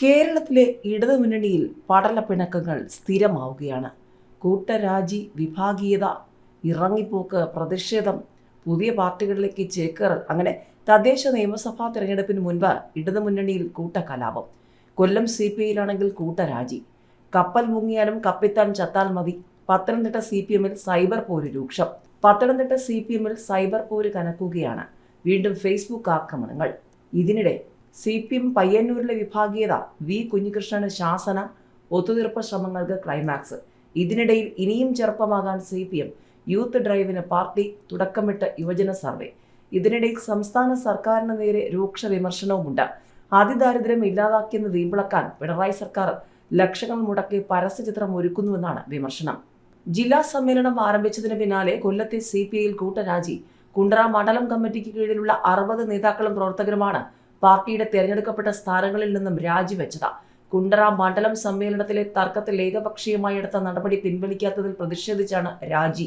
കേരളത്തിലെ ഇടതുമുന്നണിയിൽ പടലപ്പിണക്കങ്ങൾ സ്ഥിരമാവുകയാണ്. കൂട്ടരാജി വിഭാഗീയത ഇറങ്ങിപ്പോക്ക് പ്രതിഷേധം പുതിയ പാർട്ടികളിലേക്ക് ചേക്കേറൽ അങ്ങനെ തദ്ദേശ നിയമസഭാ തെരഞ്ഞെടുപ്പിന് മുൻപ് ഇടതുമുന്നണിയിൽ കൂട്ടകലാപം കൊല്ലം സി പി ഐയിലാണെങ്കിൽ കൂട്ടരാജി. കപ്പൽ മുങ്ങിയാലും കപ്പിത്താൻ ചത്താൽ മതി. പത്തനംതിട്ട സി പി എമ്മിൽ സൈബർ പോര് രൂക്ഷം. പത്തനംതിട്ട സി പി എമ്മിൽ സൈബർ പോര് കനക്കുകയാണ്. വീണ്ടും ഫേസ്ബുക്ക് ആക്രമണങ്ങൾ. ഇതിനിടെ സി പി എം പയ്യന്നൂരിലെ വിഭാഗീയത വി കുഞ്ഞികൃഷ്ണന് ശാസന ഒത്തുതീർപ്പ് ശ്രമങ്ങൾക്ക് ക്ലൈമാക്സ്. ഇതിനിടയിൽ ഇനിയും ചെറുപ്പമാകാൻ സി പി എം യൂത്ത് ഡ്രൈവിന് പാർട്ടി തുടക്കമിട്ട യുവജന സർവേ. ഇതിനിടയിൽ സംസ്ഥാന സർക്കാരിന് നേരെ രൂക്ഷ വിമർശനവുമുണ്ട്. അതിദാരിദ്ര്യം ഇല്ലാതാക്കിയെന്ന് വീമ്പിളക്കാൻ പിണറായി സർക്കാർ ലക്ഷങ്ങൾ മുടക്കി പരസ്യചിത്രം ഒരുക്കുന്നുവെന്നാണ് വിമർശനം. ജില്ലാ സമ്മേളനം ആരംഭിച്ചതിന് പിന്നാലെ കൊല്ലത്തെ സി പി ഐയിൽ കൂട്ടരാജി. കുണ്ടറ മണ്ഡലം കമ്മിറ്റിക്ക് കീഴിലുള്ള അറുപത് നേതാക്കളും പ്രവർത്തകരുമാണ് പാർട്ടിയുടെ തെരഞ്ഞെടുക്കപ്പെട്ട സ്ഥാനങ്ങളിൽ നിന്നും രാജിവെച്ചത്. കുണ്ടറ മണ്ഡലം സമ്മേളനത്തിലെ തർക്കത്തിൽ ഏകപക്ഷീയമായി എടുത്ത നടപടി പിൻവലിക്കാത്തതിൽ പ്രതിഷേധിച്ചാണ് രാജി.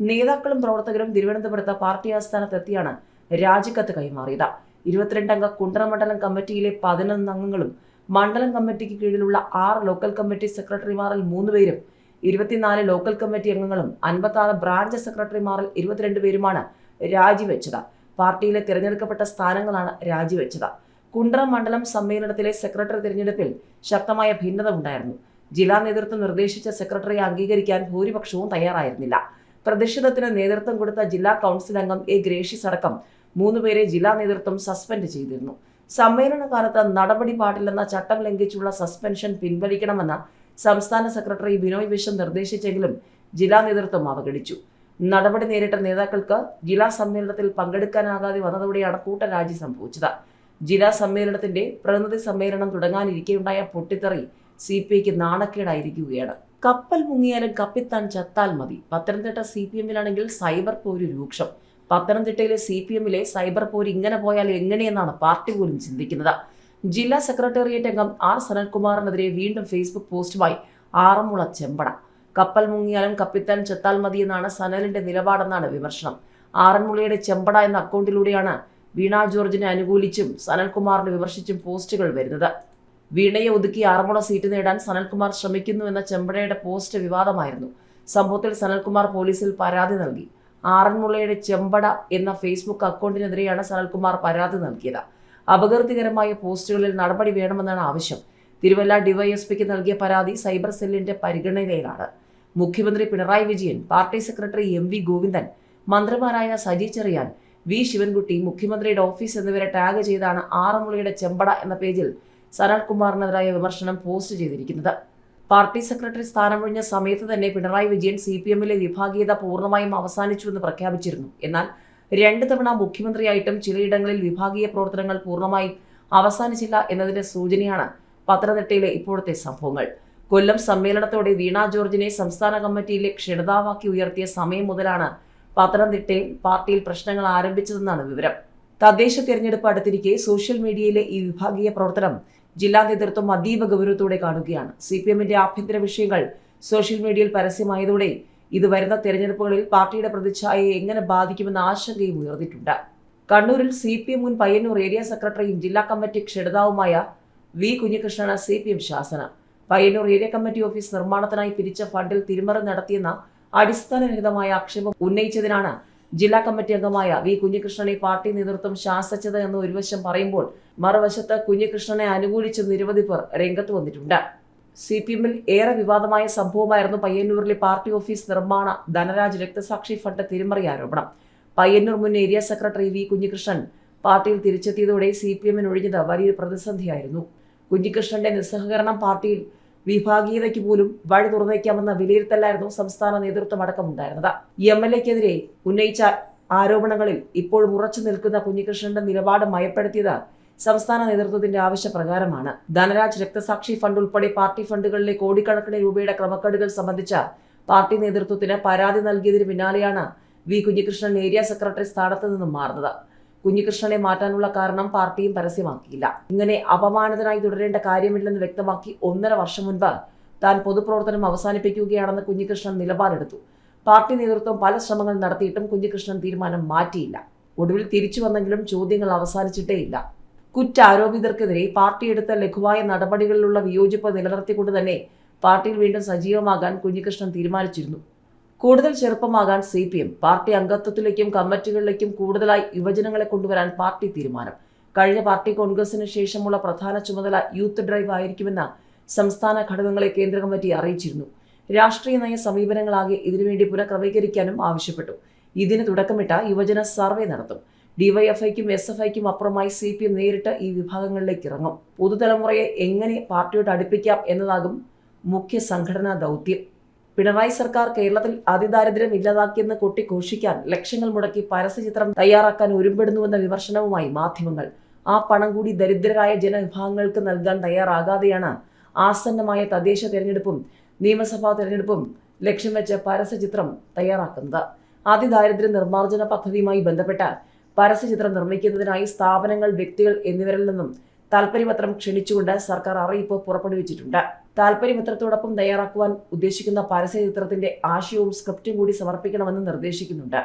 നേതാക്കളും പ്രവർത്തകരും തിരുവനന്തപുരത്ത് പാർട്ടി ആസ്ഥാനത്തെത്തിയാണ് രാജിക്കത്ത് കൈമാറിയത്. ഇരുപത്തിരണ്ടംഗ കുണ്ടറ മണ്ഡലം കമ്മിറ്റിയിലെ പതിനൊന്ന് അംഗങ്ങളും മണ്ഡലം കമ്മിറ്റിക്ക് കീഴിലുള്ള ആറ് ലോക്കൽ കമ്മിറ്റി സെക്രട്ടറിമാരിൽ മൂന്ന് പേരും ഇരുപത്തിനാല് ലോക്കൽ കമ്മിറ്റി അംഗങ്ങളും അൻപത്തി ബ്രാഞ്ച് സെക്രട്ടറിമാരിൽ ഇരുപത്തിരണ്ട് പേരുമാണ് രാജിവെച്ചത്. പാർട്ടിയിലെ തിരഞ്ഞെടുക്കപ്പെട്ട സ്ഥാനങ്ങളാണ് രാജിവെച്ചത്. കുണ്ടറ മണ്ഡലം സമ്മേളനത്തിലെ സെക്രട്ടറി തിരഞ്ഞെടുപ്പിൽ ശക്തമായ ഭിന്നത ഉണ്ടായിരുന്നു. ജില്ലാ നേതൃത്വം നിർദ്ദേശിച്ച സെക്രട്ടറിയെ അംഗീകരിക്കാൻ ഭൂരിപക്ഷവും തയ്യാറായിരുന്നില്ല. പ്രതിഷേധത്തിന് നേതൃത്വം കൊടുത്ത ജില്ലാ കൗൺസിൽ അംഗം എ ഗ്രേഷ്യസ് അടക്കം മൂന്നുപേരെ ജില്ലാ നേതൃത്വം സസ്പെൻഡ് ചെയ്തിരുന്നു. സമ്മേളന കാലത്ത് നടപടി പാടില്ലെന്ന ചട്ടം ലംഘിച്ചുള്ള സസ്പെൻഷൻ പിൻവലിക്കണമെന്ന സംസ്ഥാന സെക്രട്ടറി ബിനോയ് വിശ്വം നിർദ്ദേശിച്ചെങ്കിലും ജില്ലാ നേതൃത്വം അവഗണിച്ചു. നടപടി നേരിട്ട നേതാക്കൾക്ക് ജില്ലാ സമ്മേളനത്തിൽ പങ്കെടുക്കാനാകാതെ വന്നതോടെയാണ് കൂട്ടരാജി സംഭവിച്ചത്. ജില്ലാ സമ്മേളനത്തിന്റെ പ്രതിനിധി സമ്മേളനം തുടങ്ങാനിരിക്കെയുണ്ടായ പൊട്ടിത്തെറി സി പി ഐക്ക് നാണക്കേടായിരിക്കുകയാണ്. കപ്പൽ മുങ്ങിയാലും കപ്പിത്താൻ ചത്താൽ മതി. പത്തനംതിട്ട സി പി എമ്മിലാണെങ്കിൽ സൈബർ പോര് രൂക്ഷം. പത്തനംതിട്ടയിലെ സി പി എമ്മിലെ സൈബർ പോര് ഇങ്ങനെ പോയാൽ എങ്ങനെയെന്നാണ് പാർട്ടി പോലും ചിന്തിക്കുന്നത്. ജില്ലാ സെക്രട്ടേറിയറ്റ് അംഗം ആർ സനൽകുമാറിനെതിരെ വീണ്ടും ഫേസ്ബുക്ക് പോസ്റ്റുമായി ആറന്മുള ചെമ്പട. കപ്പൽ മുങ്ങിയാലും കപ്പിത്താൻ ചെത്താൽ മതിയെന്നാണ് സനലിന്റെ നിലപാടെന്നാണ് വിമർശനം. ആറന്മുളയുടെ ചെമ്പട എന്ന അക്കൗണ്ടിലൂടെയാണ് വീണ ജോർജിനെ അനുകൂലിച്ചും സനൽകുമാറിനെ വിമർശിച്ചും പോസ്റ്റുകൾ വരുന്നത്. വീണയെ ഒതുക്കി ആറന്മുള സീറ്റ് നേടാൻ സനൽകുമാർ ശ്രമിക്കുന്നു എന്ന ചെമ്പടയുടെ പോസ്റ്റ് വിവാദമായിരുന്നു. സംഭവത്തിൽ സനൽകുമാർ പോലീസിൽ പരാതി നൽകി. ആറന്മുളയുടെ ചെമ്പട എന്ന ഫേസ്ബുക്ക് അക്കൗണ്ടിനെതിരെയാണ് സനൽകുമാർ പരാതി നൽകിയത്. അപകീർത്തികരമായ പോസ്റ്റുകളിൽ നടപടി വേണമെന്നാണ് ആവശ്യം. തിരുവല്ല ഡിവൈഎസ്പിക്ക് നൽകിയ പരാതി സൈബർ സെല്ലിന്റെ പരിഗണനയിലാണ്. മുഖ്യമന്ത്രി Pinarayi Vijayan party secretary M V Govindan മന്ത്രിമാരായ സജി ചെറിയാൻ വി ശിവൻകുട്ടി മുഖ്യമന്ത്രിയുടെ ഓഫീസ് എന്നിവരെ ടാഗ് ചെയ്താണ് ആറന്മുളയുടെ ചെമ്പട എന്ന പേജിൽ സനൽകുമാറിനെതിരായ വിമർശനം പോസ്റ്റ് ചെയ്തിരിക്കുന്നത്. പാർട്ടി സെക്രട്ടറി സ്ഥാനമൊഴിഞ്ഞ സമയത്ത് തന്നെ പിണറായി വിജയൻ സി പി എമ്മിലെ വിഭാഗീയത പൂർണമായും അവസാനിച്ചുവെന്ന് പ്രഖ്യാപിച്ചിരുന്നു. എന്നാൽ രണ്ട് തവണ മുഖ്യമന്ത്രിയായിട്ടും ചിലയിടങ്ങളിൽ വിഭാഗീയ പ്രവർത്തനങ്ങൾ പൂർണമായും അവസാനിച്ചില്ല എന്നതിന്റെ സൂചനയാണ് പത്തനംതിട്ടയിലെ ഇപ്പോഴത്തെ സംഭവങ്ങൾ. കൊല്ലം സമ്മേളനത്തോടെ വീണാ ജോർജിനെ സംസ്ഥാന കമ്മിറ്റിയിലെ ക്ഷണിതാവാക്കി ഉയർത്തിയ സമയം മുതലാണ് പത്തനംതിട്ടയിൽ പാർട്ടിയിൽ പ്രശ്നങ്ങൾ ആരംഭിച്ചതെന്നാണ് വിവരം. തദ്ദേശ തിരഞ്ഞെടുപ്പ് അടുത്തിരിക്കെ സോഷ്യൽ മീഡിയയിലെ ഈ വിഭാഗീയ പ്രവർത്തനം ജില്ലാ നേതൃത്വം അതീവ ഗൗരവത്തോടെ കാണുകയാണ്. സി പി എമ്മിന്റെ ആഭ്യന്തര വിഷയങ്ങൾ സോഷ്യൽ മീഡിയയിൽ പരസ്യമായതോടെ ഇത് വരുന്ന തെരഞ്ഞെടുപ്പുകളിൽ പാർട്ടിയുടെ പ്രതിച്ഛായയെ എങ്ങനെ ബാധിക്കുമെന്ന ആശങ്കയും ഉയർന്നിട്ടുണ്ട്. കണ്ണൂരിൽ സി പി എം മുൻ പയ്യന്നൂർ ഏരിയ സെക്രട്ടറിയും ജില്ലാ കമ്മിറ്റി ക്ഷണിതാവുമായ വി കുഞ്ഞികൃഷ്ണന് സി പി എം ശാസന. പയ്യന്നൂർ ഏരിയ കമ്മിറ്റി ഓഫീസ് നിർമ്മാണത്തിനായി പിരിച്ച ഫണ്ടിൽ തിരിമറി നടത്തിയെന്ന അടിസ്ഥാനരഹിതമായ ആക്ഷേപം ഉന്നയിച്ചതിനാണ് ജില്ലാ കമ്മിറ്റി അംഗമായ വി കുഞ്ഞികൃഷ്ണനെ പാർട്ടി നേതൃത്വം ശാസിച്ചത് എന്ന് ഒരു വശം പറയുമ്പോൾ മറുവശത്ത് കുഞ്ഞികൃഷ്ണനെ അനുകൂലിച്ച് നിരവധി പേർ രംഗത്ത് വന്നിട്ടുണ്ട്. സി പി എമ്മിൽ ഏറെ വിവാദമായ സംഭവമായിരുന്നു പയ്യന്നൂരിലെ പാർട്ടി ഓഫീസ് നിർമ്മാണ ധനരാജ് രക്തസാക്ഷി ഫണ്ട് തിരിമറി ആരോപണം. പയ്യന്നൂർ മുൻ ഏരിയ സെക്രട്ടറി വി കുഞ്ഞികൃഷ്ണൻ പാർട്ടിയിൽ തിരിച്ചെത്തിയതോടെ സി പി എമ്മിന് ഒഴിഞ്ഞത് വലിയൊരു പ്രതിസന്ധിയായിരുന്നു. കുഞ്ഞികൃഷ്ണന്റെ നിസ്സഹകരണം പാർട്ടിയിൽ വിഭാഗീയതയ്ക്ക് പോലും വഴി തുറന്നേക്കാമെന്ന വിലയിരുത്തലായിരുന്നു സംസ്ഥാന നേതൃത്വം അടക്കമുണ്ടായിരുന്നത് എം എൽ എക്കെതിരെ ഉന്നയിച്ച ആരോപണങ്ങളിൽ ഇപ്പോൾ ഉറച്ചു നിൽക്കുന്ന കുഞ്ഞികൃഷ്ണന്റെ നിലപാട് മയപ്പെടുത്തിയത് സംസ്ഥാന നേതൃത്വത്തിന്റെ ആവശ്യപ്രകാരമാണ്. ധനരാജ് രക്തസാക്ഷി ഫണ്ട് ഉൾപ്പെടെ പാർട്ടി ഫണ്ടുകളിലെ കോടിക്കണക്കിന് രൂപയുടെ ക്രമക്കേടുകൾ സംബന്ധിച്ച പാർട്ടി നേതൃത്വത്തിന് പരാതി നൽകിയതിന് പിന്നാലെയാണ് വി കുഞ്ഞികൃഷ്ണൻ ഏരിയ സെക്രട്ടറി സ്ഥാനത്ത് നിന്നും മാറുന്നത്. കുഞ്ഞികൃഷ്ണനെ മാറ്റാനുള്ള കാരണം പാർട്ടിയും പരസ്യമാക്കിയില്ല. ഇങ്ങനെ അപമാനിതനായി തുടരേണ്ട കാര്യമില്ലെന്ന് വ്യക്തമാക്കി ഒന്നര വർഷം മുൻപ് താൻ പൊതുപ്രവർത്തനം അവസാനിപ്പിക്കുകയാണെന്ന് കുഞ്ഞികൃഷ്ണൻ നിലപാടെടുത്തു. പാർട്ടി നേതൃത്വം പല ശ്രമങ്ങൾ നടത്തിയിട്ടും കുഞ്ഞികൃഷ്ണൻ തീരുമാനം മാറ്റിയില്ല. ഒടുവിൽ തിരിച്ചു വന്നെങ്കിലും ചോദ്യങ്ങൾ അവസാനിച്ചിട്ടേയില്ല. കുറ്റാരോപിതർക്കെതിരെ പാർട്ടി എടുത്ത ലഘുവായ നടപടികളിലുള്ള വിയോജിപ്പ് നിലനിർത്തിക്കൊണ്ട് തന്നെ പാർട്ടിയിൽ വീണ്ടും സജീവമാകാൻ കുഞ്ഞികൃഷ്ണൻ തീരുമാനിച്ചിരുന്നു. കൂടുതൽ ചെറുപ്പമാകാൻ സി പി എം പാർട്ടി അംഗത്വത്തിലേക്കും കമ്മിറ്റികളിലേക്കും കൂടുതലായി യുവജനങ്ങളെ കൊണ്ടുവരാൻ പാർട്ടി തീരുമാനം. കഴിഞ്ഞ പാർട്ടി കോൺഗ്രസിന് ശേഷമുള്ള പ്രധാന ചുമതല യൂത്ത് ഡ്രൈവ് ആയിരിക്കുമെന്ന് സംസ്ഥാന ഘടകങ്ങളെ കേന്ദ്ര കമ്മിറ്റി അറിയിച്ചിരുന്നു. രാഷ്ട്രീയ നയ സമീപനങ്ങളാകെ ഇതിനുവേണ്ടി പുനഃക്രമീകരിക്കാനും ആവശ്യപ്പെട്ടു. ഇതിന് തുടക്കമിട്ട യുവജന സർവേ നടത്തും. ഡിവൈഎഫ്ഐക്കും എസ് എഫ് ഐക്കും അപ്പുറമായി സി പി എം നേരിട്ട് ഈ വിഭാഗങ്ങളിലേക്ക് ഇറങ്ങും. പുതുതലമുറയെ എങ്ങനെ പാർട്ടിയോട് അടുപ്പിക്കാം എന്നതാകും മുഖ്യ സംഘടനാ ദൗത്യം. പിണറായി സർക്കാർ കേരളത്തിൽ അതിദാരിദ്ര്യം ഇല്ലാതാക്കിയെന്ന് കൊട്ടിഘോഷിക്കാൻ ലക്ഷങ്ങൾ മുടക്കി പരസ്യചിത്രം തയ്യാറാക്കാൻ ഒരുമ്പെടുന്നുവെന്ന വിമർശനവുമായി മാധ്യമങ്ങൾ. ആ പണം കൂടി ദരിദ്രരായ ജനവിഭാഗങ്ങൾക്ക് നൽകാൻ തയ്യാറാകാതെയാണ് ആസന്നമായ തദ്ദേശ തെരഞ്ഞെടുപ്പും നിയമസഭാ തെരഞ്ഞെടുപ്പും ലക്ഷ്യം വെച്ച് പരസ്യചിത്രം തയ്യാറാക്കുന്നത്. അതിദാരിദ്ര്യ നിർമ്മാർജന പദ്ധതിയുമായി ബന്ധപ്പെട്ട പരസ്യചിത്രം നിർമ്മിക്കുന്നതിനായി സ്ഥാപനങ്ങൾ വ്യക്തികൾ എന്നിവരിൽ നിന്നും താൽപര്യപത്രം ക്ഷണിച്ചുകൊണ്ട് സർക്കാർ അറിയിപ്പ് പുറപ്പെടുവിച്ചിട്ടുണ്ട്. താൽപര്യപത്രത്തോടൊപ്പം തയ്യാറാക്കുവാൻ ഉദ്ദേശിക്കുന്ന പരസ്യചിത്രത്തിന്റെ ആശയവും സ്ക്രിപ്റ്റും കൂടി സമർപ്പിക്കണമെന്ന് നിർദ്ദേശിക്കുന്നുണ്ട്.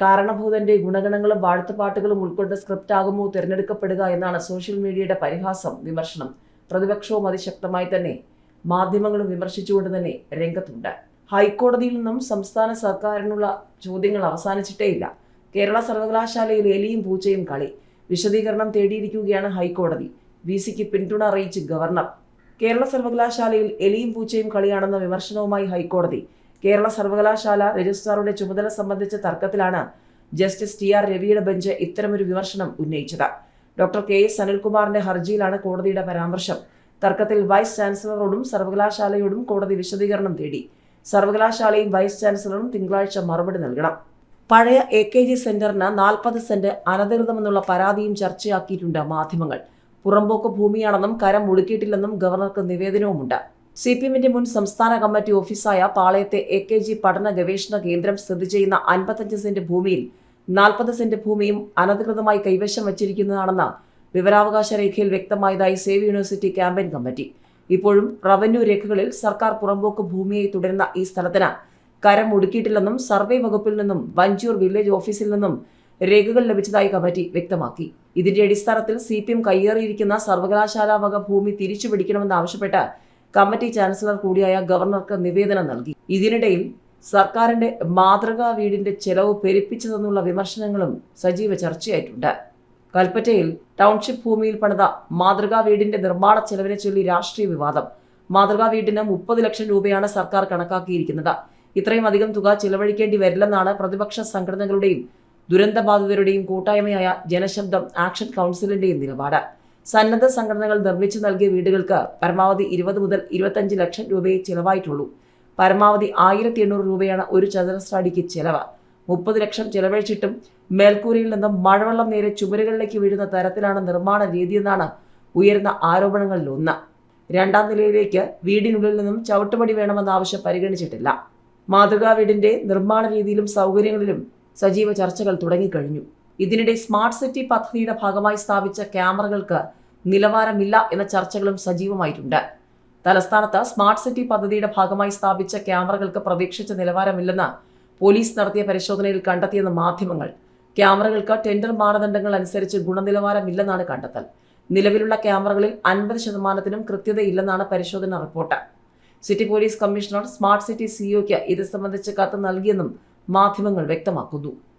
കാരണഭൂതന്റെ ഗുണഗണങ്ങളും വാഴ്ത്തുപാട്ടുകളും ഉൾക്കൊണ്ട സ്ക്രിപ്റ്റ് ആകുമോ തിരഞ്ഞെടുക്കപ്പെടുക എന്നാണ് സോഷ്യൽ മീഡിയയുടെ പരിഹാസം വിമർശനം. പ്രതിപക്ഷവും അതിശക്തമായി തന്നെ മാധ്യമങ്ങളും വിമർശിച്ചുകൊണ്ട് തന്നെ രംഗത്തുണ്ട്. ഹൈക്കോടതിയിൽ നിന്നും സംസ്ഥാന സർക്കാരിനുള്ള ചോദ്യങ്ങൾ അവസാനിച്ചിട്ടേയില്ല കേരള സർവകലാശാലയിൽ എലിയും പൂച്ചയും കളി. വിശദീകരണം തേടിയിരിക്കുകയാണ് ഹൈക്കോടതി. വി സിക്ക് പിന്തുണ അറിയിച്ച് ഗവർണർ കേരള സർവകലാശാലയിൽ എലിയും പൂച്ചയും കളിയാണെന്ന വിമർശനവുമായി ഹൈക്കോടതി. കേരള സർവകലാശാല രജിസ്ട്രാറുടെ ചുമതല സംബന്ധിച്ച തർക്കത്തിലാണ് ജസ്റ്റിസ് ടി ആർ രവിയുടെ ബെഞ്ച് ഇത്തരമൊരു വിമർശനം ഉന്നയിച്ചത്. ഡോക്ടർ കെ എസ് അനിൽകുമാറിന്റെ ഹർജിയിലാണ് കോടതിയുടെ പരാമർശം. തർക്കത്തിൽ വൈസ് ചാൻസലറോടും സർവകലാശാലയോടും കോടതി വിശദീകരണം തേടി. സർവകലാശാലയും വൈസ് ചാൻസലറും തിങ്കളാഴ്ച മറുപടി നൽകണം. പഴയ എ കെ ജി സെന്ററിന് നാൽപ്പത് സെന്റ് അനധികൃതമെന്നുള്ള പരാതിയും ചർച്ചയാക്കിയിട്ടുണ്ട് മാധ്യമങ്ങൾ. പുറമ്പോക്ക് ഭൂമിയാണെന്നും കരം മുടുക്കിയിട്ടില്ലെന്നും ഗവർണർക്ക് നിവേദനവുമുണ്ട്. സി പി എമ്മിന്റെ മുൻ സംസ്ഥാന കമ്മിറ്റി ഓഫീസായ പാളയത്തെ എ കെ ജി പഠന ഗവേഷണ കേന്ദ്രം സ്ഥിതി ചെയ്യുന്ന അൻപത്തഞ്ച് സെന്റ് ഭൂമിയിൽ നാൽപ്പത് സെന്റ് ഭൂമിയും അനധികൃതമായി കൈവശം വച്ചിരിക്കുന്നതാണെന്ന് വിവരാവകാശ രേഖയിൽ വ്യക്തമായതായി സേവ് യൂണിവേഴ്സിറ്റി ക്യാമ്പയിൻ കമ്മിറ്റി. ഇപ്പോഴും റവന്യൂ രേഖകളിൽ സർക്കാർ പുറമ്പോക്ക് ഭൂമിയായി തുടരുന്ന ഈ സ്ഥലത്തിന് കരം ഒടുക്കിയിട്ടില്ലെന്നും സർവേ വകുപ്പിൽ നിന്നും വഞ്ചൂർ വില്ലേജ് ഓഫീസിൽ നിന്നും രേഖകൾ ലഭിച്ചതായി കമ്മിറ്റി വ്യക്തമാക്കി. ഇതിന്റെ അടിസ്ഥാനത്തിൽ സി പി എം കയ്യേറിയിരിക്കുന്ന സർവകലാശാല വക ഭൂമി തിരിച്ചുപിടിക്കണമെന്നാവശ്യപ്പെട്ട് കമ്മിറ്റി ചാൻസലർ കൂടിയായ ഗവർണർക്ക് നിവേദനം നൽകി. ഇതിനിടയിൽ സർക്കാരിന്റെ മാതൃകാ വീടിന്റെ ചെലവ് പെരുപ്പിച്ചതെന്നുള്ള വിമർശനങ്ങളും സജീവ ചർച്ചയായിട്ടുണ്ട്. കൽപ്പറ്റയിൽ ടൗൺഷിപ്പ് ഭൂമിയിൽ പണിത മാതൃകാ വീടിന്റെ നിർമ്മാണ ചെലവിനെ ചൊല്ലി രാഷ്ട്രീയ വിവാദം. മാതൃകാ വീടിന് മുപ്പത് ലക്ഷം രൂപയാണ് സർക്കാർ കണക്കാക്കിയിരിക്കുന്നത്. ഇത്രയും അധികം തുക ചിലവഴിക്കേണ്ടി വരില്ലെന്നാണ് പ്രതിപക്ഷ സംഘടനകളുടെയും ദുരന്തബാധിതരുടെയും കൂട്ടായ്മയായ ജനശബ്ദം ആക്ഷൻ കൗൺസിലിന്റെയും നിലപാട്. സന്നദ്ധ സംഘടനകൾ നിർമ്മിച്ചു നൽകിയ വീടുകൾക്ക് പരമാവധി ഇരുപത് മുതൽ ഇരുപത്തഞ്ച് ലക്ഷം രൂപയെ ചിലവായിട്ടുള്ളൂ. പരമാവധി ആയിരത്തി എണ്ണൂറ് രൂപയാണ് ഒരു ചതുരശ്ര അടിക്ക് ചെലവ്. മുപ്പത് ലക്ഷം ചെലവഴിച്ചിട്ടും മേൽക്കൂരയിൽ നിന്നും മഴവെള്ളം നേരെ ചുമരുകളിലേക്ക് വീഴുന്ന തരത്തിലാണ് നിർമ്മാണ രീതിയെന്നാണ് ഉയർന്ന ആരോപണങ്ങളിൽ ഒന്ന്. രണ്ടാം നിലയിലേക്ക് വീടിനുള്ളിൽ നിന്നും ചവിട്ടുപടി വേണമെന്ന ആവശ്യം പരിഗണിച്ചിട്ടില്ല. മാതൃകാ വീടിന്റെ നിർമ്മാണ രീതിയിലും സൗകര്യങ്ങളിലും സജീവ ചർച്ചകൾ തുടങ്ങിക്കഴിഞ്ഞു. ഇതിനിടെ സ്മാർട്ട് സിറ്റി പദ്ധതിയുടെ ഭാഗമായി സ്ഥാപിച്ച ക്യാമറകൾക്ക് നിലവാരമില്ല എന്ന ചർച്ചകളും സജീവമായിട്ടുണ്ട്. തലസ്ഥാനത്ത് സ്മാർട്ട് സിറ്റി പദ്ധതിയുടെ ഭാഗമായി സ്ഥാപിച്ച ക്യാമറകൾക്ക് പ്രതീക്ഷിച്ച നിലവാരമില്ലെന്ന് പോലീസ് നടത്തിയ പരിശോധനയിൽ കണ്ടെത്തിയെന്ന് മാധ്യമങ്ങൾ. ക്യാമറകൾക്ക് ടെൻഡർ മാനദണ്ഡങ്ങൾ അനുസരിച്ച് ഗുണനിലവാരമില്ലെന്നാണ് കണ്ടെത്തൽ. നിലവിലുള്ള ക്യാമറകളിൽ അൻപത് ശതമാനത്തിനും കൃത്യതയില്ലെന്നാണ് പരിശോധന report. City police commissioner smart city സിഇഒയ്ക്ക് ഇത് സംബന്ധിച്ച് കത്ത് നൽകിയെന്നും മാധ്യമങ്ങൾ വ്യക്തമാക്കുന്നു